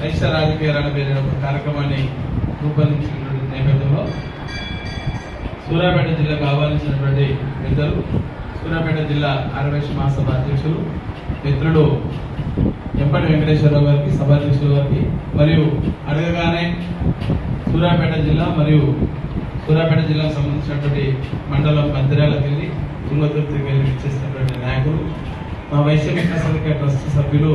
వైశ్య రాజకీయాలను పేరిన ఒక కార్యక్రమాన్ని రూపొందించినటువంటి నేపథ్యంలో సూర్యాపేట జిల్లాకు ఆహ్వానించినటువంటి పెద్దలు సూర్యాపేట జిల్లా ఆర్యవైశ్య మహాసభ అధ్యక్షులు మిత్రుడు ఎంపటి వెంకటేశ్వరరావు గారికి సభాధ్యక్షుల గారికి మరియు అడగగానే సూర్యాపేట జిల్లా మరియు సూర్యాపేట జిల్లాకు సంబంధించినటువంటి మండలం మందిరాలకు వెళ్ళి తుంగతుర్తికి వెళ్ళి ఇచ్చేసినటువంటి నాయకులు మా వైశ్య వికాస ట్రస్ట్ సభ్యులు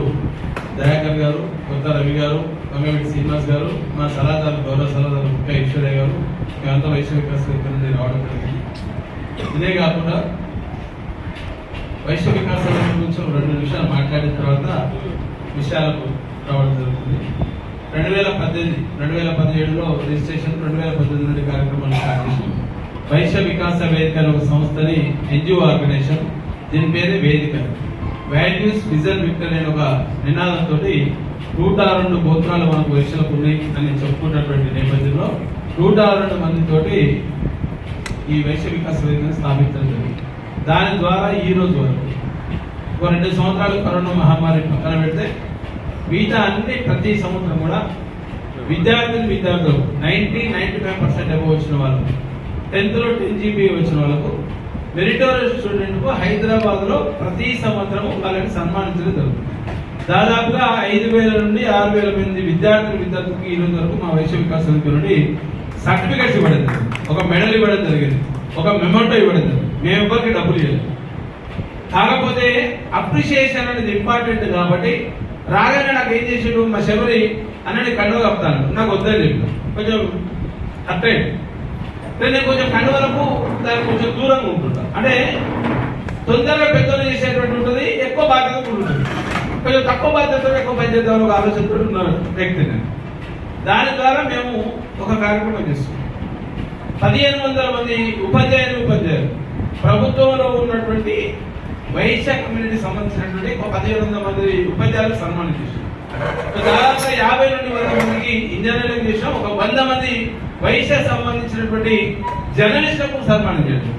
దయాకర్ గారు కొత్త రవి గారు మంగమిటి శ్రీనివాస్ గారు మా సలహాదారు గౌరవ సలహాదారు ముఖ్య ఈశ్వరయ్య గారు మేమంతా వైశ్య వికాస నుండి రావడం జరిగింది. ఇదే కాకుండా వైశ్య వికాస సంఘం గురించి రెండు నిమిషాలు మాట్లాడిన తర్వాత విషయాలకు రావడం జరుగుతుంది. రెండు వేల పద్దెనిమిది రెండు వేల పదిహేడులో రిజిస్ట్రేషన్ రెండు వేల పద్దెనిమిది నుండి కార్యక్రమాలు స్టార్ట్ చేసాం వైశ్య వికాస వేదిక అనే ఒక సంస్థని ఎన్జిఓ ఆర్గనైజేషన్ దీని పేరే వేదిక. వాల్యూస్ విజన్ విక్టర్ అనే ఒక నినాదంతో నూట రెండు గోత్రాలు మనకు వైశ్యులకు ఉన్నాయి అని చెప్పుకున్నటువంటి నేపథ్యంలో నూట రెండు మందితోటి ఈ వైశ్య వికాస వేదికను స్థాపించడం జరిగింది. దాని ద్వారా ఈ రోజు వరకు ఒక రెండు సంవత్సరాలు కరోనా మహమ్మారి పక్కన పెడితే మిగతా అన్ని ప్రతి సంవత్సరం కూడా విద్యార్థులు విద్యార్థులు ninety ninety five percent above వచ్చిన వాళ్ళకు టెన్త్లో టెన్ జీబీ వచ్చిన వాళ్ళకు మెరిటోరియస్ స్టూడెంట్కు హైదరాబాద్లో ప్రతి సంవత్సరం వాళ్ళని సన్మానించడం జరుగుతుంది. దాదాపుగా ఐదు వేల నుండి ఆరు వేల మంది విద్యార్థులు విద్యార్థులకు ఈ రోజు వరకు మా వైశ్య వికాస సమితి నుండి సర్టిఫికేట్స్ ఇవ్వడం జరిగింది. ఒక మెడల్ ఇవ్వడం జరిగింది. ఒక మెమోటో ఇవ్వడం జరిగింది. మేము ఎవరికి డబ్బులు ఇవ్వలేదు. కాకపోతే అప్రిషియేషన్ అనేది ఇంపార్టెంట్ కాబట్టి రాగానే నాకు ఏం చేసాడు మా శబరి అన్నని కండువ కప్తాను నాకు వద్దని చెప్పాను. కొంచెం అట్టే నేను కొంచెం కండువలకు దానికి కొంచెం దూరంగా ఉంటుంటా అంటే తొందరగా పెద్దలు చేసేటువంటి ఉంటుంది ఎక్కువ బాధ్యత ఉంటుంది. కొంచెం తక్కువ బాధ్యతలు ఎక్కువ బాధ్యత ఒక ఆలోచనతో ఉన్న వ్యక్తి నేను దాని ద్వారా మేము ఒక కార్యక్రమం చేస్తున్నాం. పదిహేను వందల మంది ఉపాధ్యాయులు ఉపాధ్యాయులు. ప్రభుత్వంలో ఉన్నటువంటి వైశ్య కమ్యూనిటీ సంబంధించినటువంటి ఒక పదిహేను వందల మంది ఉపాధ్యాయులు సన్మానం చేశాం దాదాపు యాభై నుండి వంద మందికి ఇంజనీరింగ్ చేసాం ఒక వంద మంది వైశ్య సంబంధించినటువంటి జర్నలిస్టులకు సన్మానం చేశాం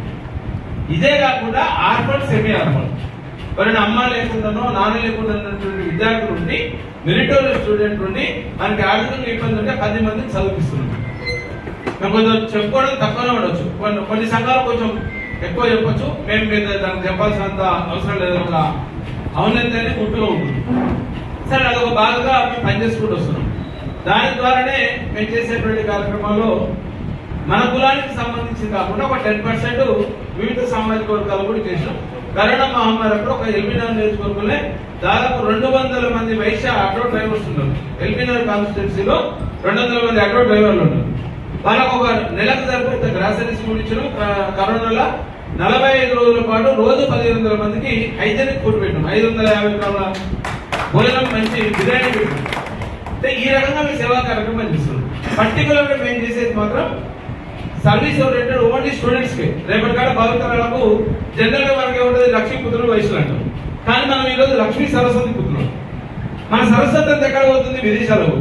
ఇదే కాకుండా ఆర్ఫన్ సెమీ ఆర్ఫన్ ఎవరైనా అమ్మ లేకుండానో నాన్న లేకుండా విద్యార్థులు ఉండి మెరిటోరియల్ స్టూడెంట్ ఉండి మనకి ఆర్థికంగా ఇబ్బంది ఉంటే పది మందిని చదివిస్తున్నాం మేము కొంచెం చెప్పుకోవడం తక్కువనే ఉండొచ్చు. కొన్ని కొన్ని సంఘాలు కొంచెం ఎక్కువ చెప్పొచ్చు. మేము మీద దానికి చెప్పాల్సినంత అవసరం లేదు. ఒక ఔన్నత్యాన్ని గుట్టుగా ఉంటుంది. సరే అదొక బాధగా మేము పనిచేసుకుంటూ వస్తున్నాం. దాని ద్వారానే మేము చేసేటువంటి కార్యక్రమాల్లో మన కులానికి సంబంధించి కాకుండా ఒక టెన్ పర్సెంట్ వివిధ సామాజిక వర్గాలు కూడా చేసాం కరోనా మహమ్మారి అప్పుడు ఒక ఎల్బీనగర్ నియోజకవర్గంలో దాదాపు రెండు వందల మంది వైశ్య ఆటో డ్రైవర్స్ ఉన్నారు. ఎల్బీనగర్ కాన్స్టిట్యున్సీలో రెండు వందల మంది ఆటో డ్రైవర్లు ఉన్నారు. వాళ్ళకు ఒక నెలకు సరిపోతే గ్రాసరీస్ కూడా ఇచ్చారు. క- కరోనాలో నలభై ఐదు రోజుల పాటు రోజు పదిహేను వందల మందికి హైజెనిక్ ఫుడ్ పెట్టాం. ఐదు వందల యాభై గ్రాముల భోజనం మంచి బిర్యానీ పెట్టాం. అంటే ఈ రకంగా మీ సేవా కార్యక్రమం అనిపిస్తుంది పర్టికులర్గా మేము చేసేది మాత్రం సర్వీస్ ఓరియంటెడ్ ఓన్లీ స్టూడెంట్స్కి. రేపటి కాడ భావితరాలకు జనరల్గా మనకి ఉంటుంది లక్ష్మీ పుత్రులు వయసులు అంటాం. కానీ మనం ఈరోజు రోజు లక్ష్మీ సరస్వతి పుత్రులు. మన సరస్వతి అంత ఎక్కడ పోతుంది? విదేశాలకు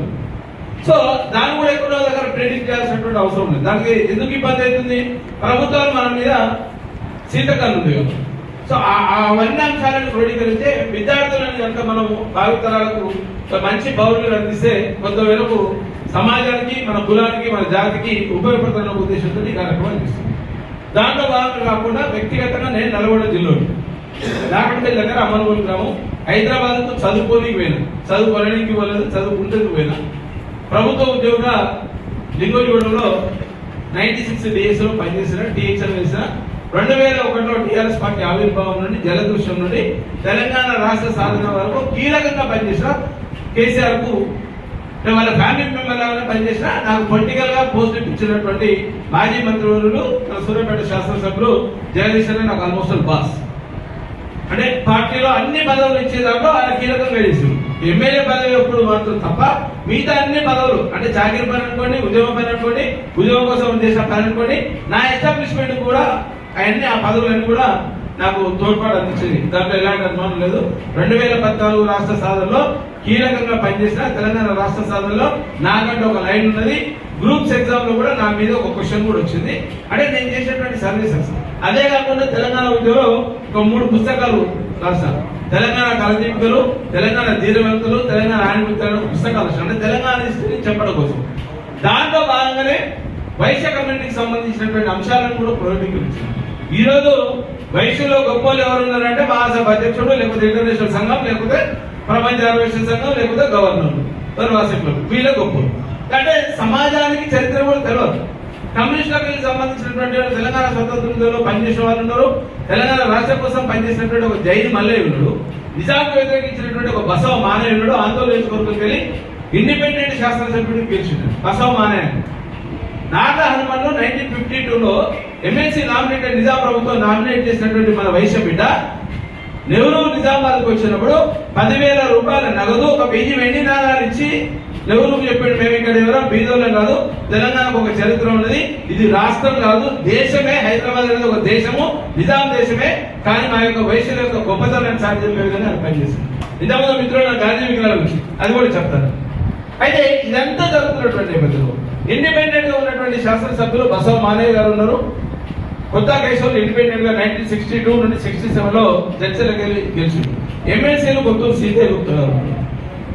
సో దాన్ని కూడా ఎక్కడో దగ్గర ప్రెడిక్ట్ చేయాల్సినటువంటి అవసరం ఉంది. దానికి ఎందుకు ఇబ్బంది అవుతుంది? ప్రభుత్వాలు మన మీద శీతకాలం ఉంది. సో ఆ- ఆ అవన్నీ అంశాలను క్రోడీకరిస్తే విద్యార్థులను కనుక మనం భావితరాలకు మంచి పౌరులు అందిస్తే కొంతవరకు సమాజానికి మన కులానికి మన జాతికి ఉపయోగపడుతున్న ఉద్దేశంతో ఈ కార్యక్రమం అనిపిస్తుంది దాంట్లో భాగంగా కాకుండా వ్యక్తిగతంగా నేను నల్గొండ జిల్లాలో నాకంపల్లి దగ్గర అమలుగోలు గ్రామం హైదరాబాద్కు చదువుకోనికి పోయినా చదువుకోవడానికి పోలేదు చదువుకుంటూ పోయినా. ప్రభుత్వ ఉద్యోగ లింగోజగూడలో నైన్టీ సిక్స్ డేస్లో పనిచేసిన టీహెచ్ఎల్ వేసిన రెండు వేల ఒకటిలో టీఆర్ఎస్ పార్టీ ఆవిర్భావం నుండి జలదృశ్యం నుండి తెలంగాణ రాష్ట్ర సాధన వరకు కీలకంగా పనిచేసిన కేసీఆర్కు వాళ్ళ ఫ్యామిలీ మెంబర్ లాగా పనిచేసిన నాకు పొలిటికల్గా పోస్ట్ ఇచ్చినటువంటి మాజీ మంత్రివర్యులు సూర్యపేట సూర్యాపేట శాసనసభ్యులు జగదీశ్ అనే నాకు ఆల్మోస్ట్ బాస్ అంటే పార్టీలో అన్ని పదవులు ఇచ్చేదాకా ఆయన కీలకంగా చేసింది ఎమ్మెల్యే పదవి ఎప్పుడు మాత్రం తప్ప మిగతా అన్ని పదవులు అంటే చాకరీ పని అనుకోండి ఉద్యోగం పని అనుకోండి ఉద్యోగం కోసం చేసిన పని అనుకోండి నా ఎస్టాబ్లిష్మెంట్ కూడా అవన్నీ ఆ పదవులన్నీ కూడా నాకు తోడ్పాటు అందించింది. దాంట్లో ఎలాంటి అనుమానం లేదు. రెండు వేల పద్నాలుగు రాష్ట్ర సాధనలో కీలకంగా పనిచేసిన తెలంగాణ రాష్ట్ర సాధనలో నాకంటే ఒక లైన్ ఉన్నది. గ్రూప్స్ ఎగ్జామ్లో కూడా నా మీద ఒక క్వశ్చన్ కూడా వచ్చింది. అంటే నేను చేసినటువంటి సర్వీసెస్. అదే కాకుండా తెలంగాణ ఉద్యోగంలో ఒక మూడు పుస్తకాలు రాశాను తెలంగాణ కలదీపికలు తెలంగాణ ధీరవంతులు తెలంగాణ ఆణిమిత్రులు పుస్తకాలు అంటే తెలంగాణ హిస్టరీ చెప్పడం కోసం. దాంట్లో భాగంగానే వైశ్య కమ్యూనిటీకి సంబంధించినటువంటి అంశాలను కూడా పునరుద్ధరించారు ఈరోజు వయసులో గొప్పలు ఎవరున్నారంటే ఎవరు ఉన్నారంటే మహాసభ అధ్యక్షుడు లేకపోతే ఇంటర్నేషనల్ సంఘం లేకపోతే ప్రపంచ ఆరోగ్య సంఘం లేకపోతే గవర్నర్. వాసికులు వీళ్ళ గొప్పలు. అంటే సమాజానికి చరిత్ర కూడా తెలియదు కమ్యూనిస్టులకు సంబంధించినటువంటి తెలంగాణ స్వతంత్రంలో పనిచేసిన వాళ్ళు ఉన్నారు. తెలంగాణ రాష్ట్రం కోసం పనిచేసినటువంటి ఒక జైన్ మల్లయ్యుడు ఉన్నాడు. నిజాంకు వ్యతిరేకించినటువంటి ఒక బసవ మానయ్య ఉన్నాడు. ఆందోళన కొరకు వెళ్ళి ఇండిపెండెంట్ శాసనసభ్యుడికి పిలిచిండు బసవ మానయ్య. నాగా హనుమన్ను నైన్టీన్ ఫిఫ్టీ టూలో ఎంఎస్సి నామినేటెడ్ నిజాం ప్రభుత్వం నామినేట్ చేసినటువంటి మన వైశ్య బిడ్డ నెహ్రూ నిజామాబాద్కి వచ్చినప్పుడు పదివేల రూపాయల నగదు ఒక పేజీ వెండి నాణాలు ఇచ్చి నెహ్రూ చెప్పాడు మేము ఇక్కడ ఎవరో బీదోళ్ళం కాదు తెలంగాణకు ఒక చరిత్ర ఉన్నది ఇది రాష్ట్రం కాదు దేశమే హైదరాబాద్ అనేది ఒక దేశము నిజాం దేశమే కానీ మా యొక్క వైశ్యుల యొక్క గొప్పతనాన్ని సాటి చెప్పే విధంగా పనిచేసింది ఇంతకుముందు మిత్రులు గాంధీ విగ్రహాల గురించి అది కూడా చెప్తాను. అయితే ఇదంతా జరుగుతున్నటువంటి నేపథ్యంలో ఇండిపెండెంట్గా ఉన్నటువంటి శాసనసభ్యులు బసవ మానయ్య గారు ఉన్నారు. కొత్త కేసులు ఇండిపెండెంట్గా నైన్టీన్ సిక్స్టీ టూ నుండి సిక్స్టీ సెవెన్లో చర్చలకు గెలిచి ఎమ్మెల్సీలు కొత్తూరు సీతే గుప్తా గారు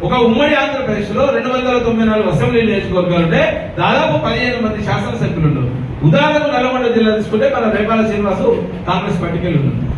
ఒక ఉమ్మడి ఆంధ్రప్రదేశ్లో రెండు వందల తొంభై నాలుగు అసెంబ్లీ నియోజకవర్గాలుంటే దాదాపు పదిహేను మంది శాసనసభ్యులు ఉన్నారు. ఉదాహరణకు నల్గొండ జిల్లా తీసుకుంటే మన రేపాల శ్రీనివాసు కాంగ్రెస్ పార్టీకి వెళ్ళి ఉన్నారు.